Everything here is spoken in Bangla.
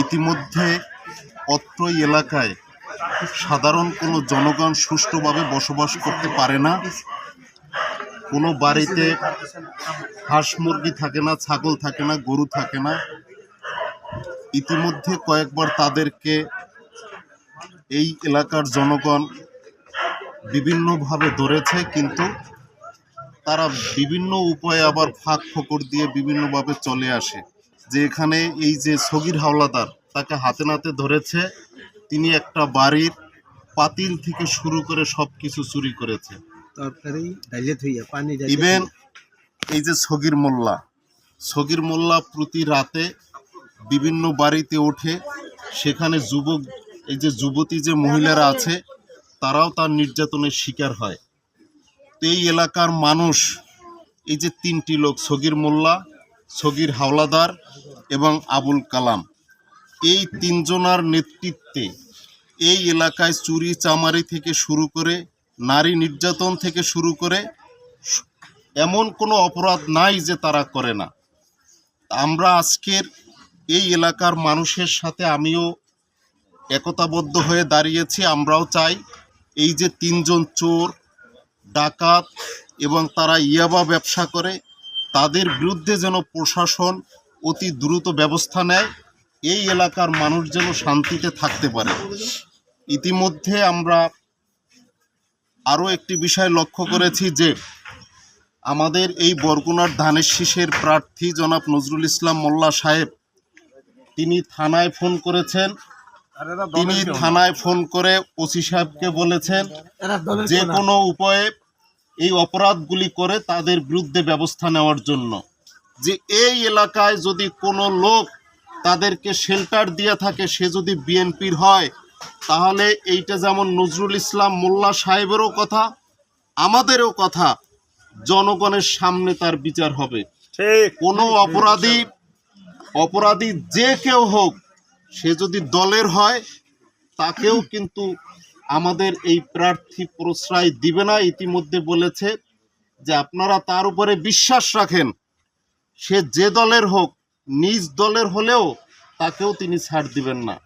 ইতিমধ্যে অত্র এলাকায় সাধারণ কোনো জনগণ সুষ্ঠুভাবে বসবাস করতে পারে না। কোনো বাড়িতে হাঁস মুরগি থাকে না, ছাগল থাকে না, গরু থাকে না। ইতিমধ্যে কয়েকবার তাদেরকে এই এলাকার জনগণ বিভিন্নভাবে ধরেছে, কিন্তু তারা বিভিন্ন উপায়ে আবার ফাঁক ফোকর দিয়ে বিভিন্নভাবে চলে আসে। যে এখানে এই যে সগির হাওলাদার তাকে হাতে নাতে ধরেছে তিনি একটা বাড়ির পাতিল থেকে শুরু করে সব কিছু চুরি করেছে। ইভেন এই যে সগির মোল্লা সগির মোল্লা প্রতি রাতে বিভিন্ন বাড়িতে ওঠে সেখানে যুবক এই যে যুবতী যে মহিলারা আছে তারাও তার নির্যাতনের শিকার হয়। তো এই এলাকার মানুষ এই যে তিনটি লোক সগির মোল্লা সগির হাওলাদার এবং আবুল কালাম। এই তিনজনার নেতৃত্বে এই এলাকায় চুরি চামারি থেকে শুরু করে, নারী নির্যাতন থেকে শুরু করে, এমন কোনো অপরাধ নাই যে তারা করে না। আমরা আজকের এই এলাকার মানুষের সাথে আমিও একতাবদ্ধ হয়ে দাঁড়িয়েছি। আমরাও চাই এই যে তিনজন চোর, ডাকাত এবং তারা ইয়াবা ব্যবসা করে, তাদের বিরুদ্ধে যেন প্রশাসন অতি দ্রুত ব্যবস্থা নেয়। এই এলাকার মানুষ যেন শান্তিতে থাকতে পারে। ইতিমধ্যে আমরা আরও একটি বিষয় লক্ষ্য করেছি যে, আমাদের এই বরগুনার ধানের শীষের প্রার্থী জনাব নজরুল ইসলাম মোল্লা সাহেব, তিনি থানায় ফোন করেছেন। তিনি থানায় ফোন করে ওসি সাহেবকে বলেছেন যে কোনো উপায়ে এই অপরাধগুলি করে তাদের বিরুদ্ধে ব্যবস্থা নেওয়ার জন্য। যে এই এলাকায় যদি কোনো লোক তাদেরকে শেল্টার দিয়ে থাকে সে যদি বিএনপির হয় তাহলে এইটা যেমন নজরুল ইসলাম মোল্লা সাহেবেরও কথা আমাদেরও কথা জনগণের সামনে তার বিচার হবে। কোনো অপরাধী অপরাধী যে কেউ হোক সে যদি দলের হয় তাকেও কিন্তু আমাদের এই প্রার্থী প্রশ্রয় দিবে না। ইতিমধ্যে বলেছে যে আপনারা তার উপরে বিশ্বাস রাখেন। সে যে দলের হোক নিজ দলের হলেও তাকেও তিনি ছাড় দিবেন না।